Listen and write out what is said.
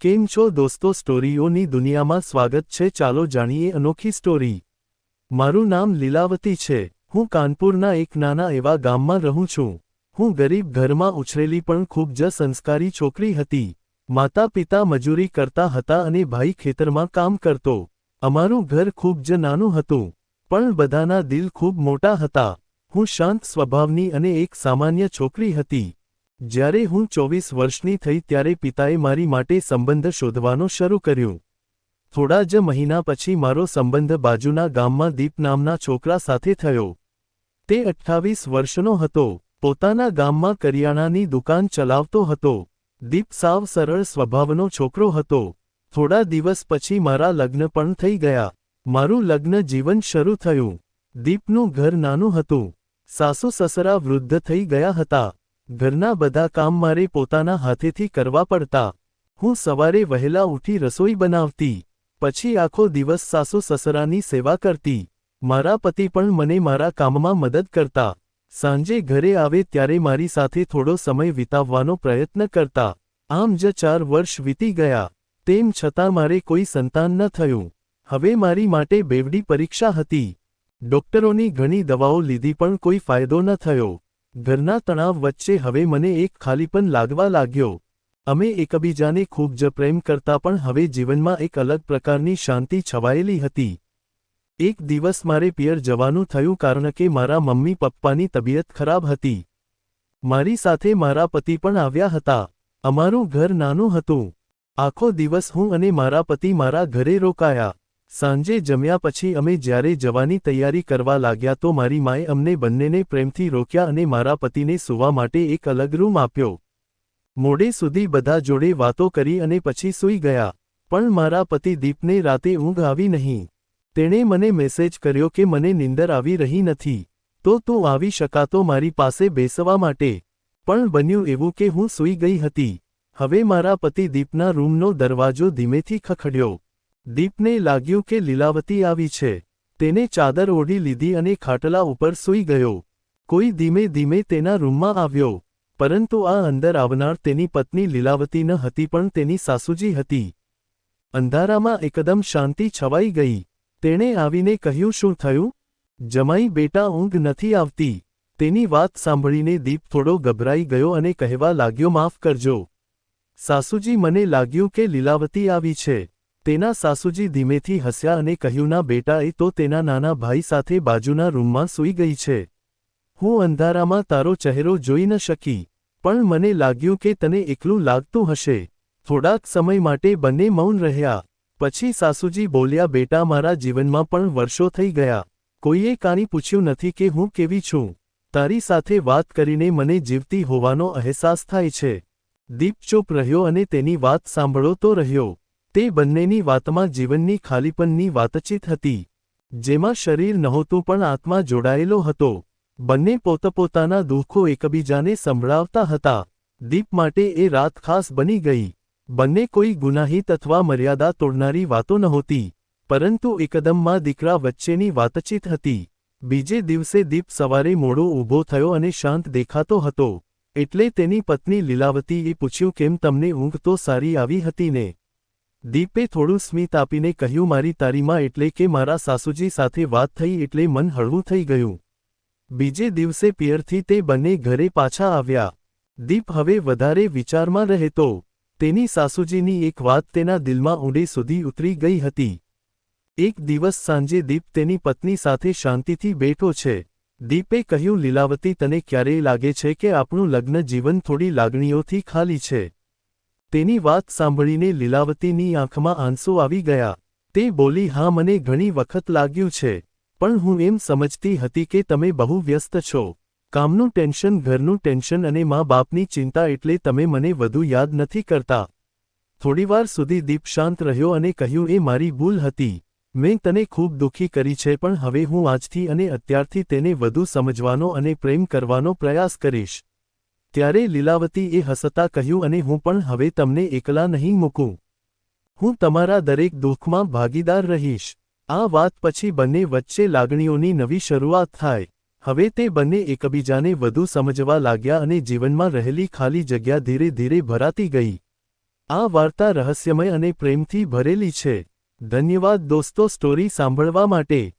કેમ છો દોસ્તો? સ્ટોરીઓની દુનિયામાં સ્વાગત છે. ચાલો જાણીએ અનોખી સ્ટોરી. મારું નામ લીલાવતી છે. હું કાનપુરના એક નાના એવા ગામમાં રહું છું. હું ગરીબ ઘરમાં ઉછરેલી પણ ખૂબ જ સંસ્કારી છોકરી હતી. માતા પિતા મજૂરી કરતા હતા અને ભાઈ ખેતરમાં કામ કરતો. અમારું ઘર ખૂબ જ નાનું હતું, પણ બધાના દિલ ખૂબ મોટા હતા. હું શાંત સ્વભાવની અને એક સામાન્ય છોકરી હતી. જ્યારે હું ચોવીસ વર્ષની થઈ ત્યારે પિતાએ મારી માટે સંબંધ શોધવાનો શરૂ કર્યું. થોડા જ મહિના પછી મારો સંબંધ બાજુના ગામમાં દીપ નામના છોકરા સાથે થયો. તે અઠ્ઠાવીસ વર્ષનો હતો. પોતાના ગામમાં કરિયાણાની દુકાન ચલાવતો હતો. દીપ સાવ સરળ સ્વભાવનો છોકરો હતો. થોડા દિવસ પછી મારા લગ્ન પણ થઈ ગયા. મારું લગ્ન જીવન શરૂ થયું. દીપનું ઘર નાનું હતું. સાસુ સસરા વૃદ્ધ થઈ ગયા હતા. ઘરના બધા કામ મારે પોતાના હાથેથી કરવા પડતા. હું સવારે વહેલા ઉઠી રસોઈ બનાવતી, પછી આખો દિવસ સાસુ સસરાની સેવા કરતી. મારા પતિ પણ મને મારા કામમાં મદદ કરતા. સાંજે ઘરે આવે ત્યારે મારી સાથે થોડો સમય વિતાવવાનો પ્રયત્ન કરતા. આમ જ ચાર વર્ષ વીતી ગયા. તેમ છતાં મારે કોઈ સંતાન ન થયું. હવે મારી માટે બેવડી પરીક્ષા હતી. ડોક્ટરોની ઘણી દવાઓ લીધી પણ કોઈ ફાયદો ન થયો. ઘરના તણાવ વચ્ચે હવે મને એક ખાલીપન લાગવા લાગ્યો. અમે એકબીજાને ખૂબ જ પ્રેમ કરતા પણ હવે જીવનમાં એક અલગ પ્રકારની શાંતિ છવાયેલી હતી. એક દિવસ મારે પિયર જવાનું થયું કારણ કે મારા મમ્મી પપ્પાની તબિયત ખરાબ હતી. મારી સાથે મારા પતિ પણ આવ્યા હતા. અમારું ઘર નાનું હતું. આખો દિવસ હું અને મારા પતિ મારા ઘરે રોકાયા. સાંજે જમ્યા પછી અમે જ્યારે જવાની તૈયારી કરવા લાગ્યા તો મારી માએ અમને બંનેને પ્રેમથી રોક્યા અને મારા પતિને સૂવા માટે એક અલગ રૂમ આપ્યો. મોડે સુધી બધા જોડે વાતો કરી અને પછી સૂઈ ગયા, પણ મારા પતિ દીપને રાતે ઊંઘ આવી નહીં. તેણે મને મેસેજ કર્યો કે મને નિંદર આવી રહી નથી, તો તું આવી શકાતો મારી પાસે બેસવા માટે. પણ બન્યું એવું કે હું સૂઈ ગઈ હતી. હવે મારા પતિ દીપના રૂમનો દરવાજો ધીમેથી ખખડ્યો. દીપને લાગ્યું કે લીલાવતી આવી છે. તેને ચાદર ઓઢી લીધી અને ખાટલા ઉપર સૂઈ ગયો. કોઈ ધીમે ધીમે તેના રૂમમાં આવ્યો. પરંતુ આ અંદર આવનાર તેની પત્ની લીલાવતી ન હતી પણ તેની સાસુજી હતી. અંધારામાં એકદમ શાંતિ છવાઈ ગઈ. તેણે આવીને કહ્યું, શું થયું? જમાઈ બેટા ઊંઘ નથી આવતી. તેની વાત સાંભળીને દીપ થોડો ગભરાઈ ગયો અને કહેવા લાગ્યો, માફ કરજો. સાસુજી, મને લાગ્યું કે લીલાવતી આવી છે. તેના સાસુજી ધીમેથી હસ્યા અને કહ્યું, ના બેટા, એ તો તેના નાના ભાઈ સાથે બાજુના રૂમમાં સૂઈ ગઈ છે. હું અંધારામાં તારો ચહેરો જોઈ ન શકી, પણ મને લાગ્યું કે તને એકલું લાગતું હશે. થોડાક સમય માટે બંને મૌન રહ્યા. પછી સાસુજી બોલ્યા, બેટા, મારા જીવનમાં પણ વર્ષો થઈ ગયા. કોઈએ કાની પૂછ્યું નથી કે હું કેવી છું. તારી સાથે વાત કરીને મને જીવતી હોવાનો અહેસાસ થાય છે. દીપ ચૂપ રહ્યો અને તેની વાત સાંભળો તો રહ્યો. તે બંનેની વાતમાં જીવનની ખાલીપનની વાતચીત હતી. જેમાં શરીર નહોતું પણ આત્મા જોડાયેલો હતો. બંને પોતપોતાના દુઃખો એકબીજાને સંભળાવતા હતા. દીપ માટે એ રાત ખાસ બની ગઈ. બંને કોઈ ગુનાહિત અથવા મર્યાદા તોડનારી વાતો નહોતી. પરંતુ એકદમમાં દીકરા વચ્ચેની વાતચીત હતી. બીજે દિવસે દીપ સવારે મોડો ઊભો થયો અને શાંત દેખાતો હતો. એટલે તેની પત્ની લીલાવતીએ પૂછ્યું, કેમ તમને ઊંઘ તો સારી આવી હતી ને? દીપે થોડું સ્મિત આપીને કહ્યું, મારી તારીમાં એટલે કે મારા સાસુજી સાથે વાત થઈ એટલે મન હળવું થઈ ગયું. બીજે દિવસે પિયરથી તે બંને ઘરે પાછા આવ્યા. દીપ હવે વધારે વિચારમાં રહેતો. તેની સાસુજીની એક વાત તેના દિલમાં ઊંડે સુધી ઉતરી ગઈ હતી. એક દિવસ સાંજે દીપ તેની પત્ની સાથે શાંતિથી બેઠો છે. દીપે કહ્યું, લીલાવતી, તને ક્યારેય લાગે છે કે આપણું લગ્ન જીવન થોડી લાગણીઓથી ખાલી છે? તેની વાત સાંભળીને લીલાવતીની આંખમાં આંસુ આવી ગયા. તે બોલી, હા, મને ઘણી વખત લાગ્યું છે, પણ હું એમ સમજતી હતી કે તમે બહુ વ્યસ્ત છો. કામનું ટેન્શન, ઘરનું ટેન્શન અને મા બાપની ચિંતા એટલે તમે મને વધુ યાદ નથી કરતા. થોડીવાર સુધી દીપ શાંત રહ્યો અને કહ્યું, એ મારી ભૂલ હતી. મેં તને ખૂબ દુઃખી કરી છે, પણ હવે હું આજથી અને અત્યારથી તેને વધુ સમજવાનો અને પ્રેમ કરવાનો પ્રયાસ કરીશ. ત્યારે લીલાવતીએ હસતા કહ્યું, અને હું પણ હવે તમને એકલા નહીં મૂકું. હું તમારા દરેક દુઃખમાં ભાગીદાર રહીશ. આ વાત પછી બંને વચ્ચે લાગણીઓની નવી શરૂઆત થાય. હવે તે બંને એકબીજાને વધુ સમજવા લાગ્યા અને જીવનમાં રહેલી ખાલી જગ્યા ધીરે ધીરે ભરાતી ગઈ. આ વાર્તા રહસ્યમય અને પ્રેમથી ભરેલી છે. ધન્યવાદ દોસ્તો, સ્ટોરી સાંભળવા માટે.